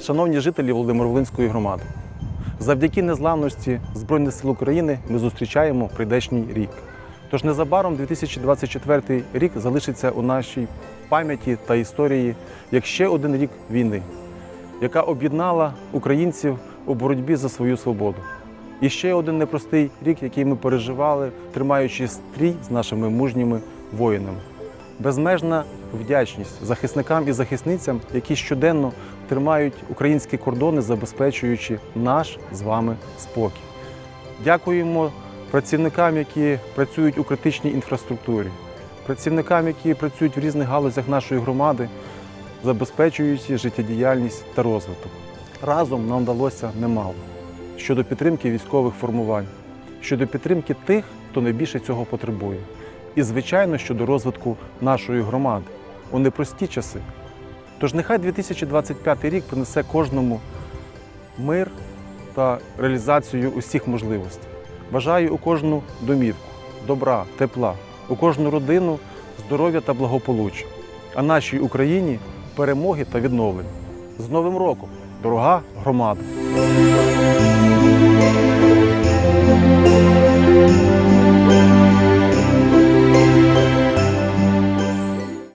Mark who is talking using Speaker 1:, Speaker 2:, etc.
Speaker 1: Шановні жителі Володимир-Волинської громади, завдяки незламності Збройних сил України ми зустрічаємо прийдешній рік. Тож незабаром 2024 рік залишиться у нашій пам'яті та історії як ще один рік війни, яка об'єднала українців у боротьбі за свою свободу. І ще один непростий рік, який ми переживали, тримаючи стрій з нашими мужніми воїнами. Безмежна вдячність захисникам і захисницям, які щоденно тримають українські кордони, забезпечуючи наш з вами спокій. Дякуємо працівникам, які працюють у критичній інфраструктурі, працівникам, які працюють в різних галузях нашої громади, забезпечуючи життєдіяльність та розвиток. Разом нам вдалося немало щодо підтримки військових формувань, щодо підтримки тих, хто найбільше цього потребує. І, звичайно, щодо розвитку нашої громади у непрості часи. Тож нехай 2025 рік принесе кожному мир та реалізацію усіх можливостей. Бажаю у кожну домівку, добра, тепла, у кожну родину здоров'я та благополуччя, а нашій Україні перемоги та відновлення. З Новим роком, дорога громада!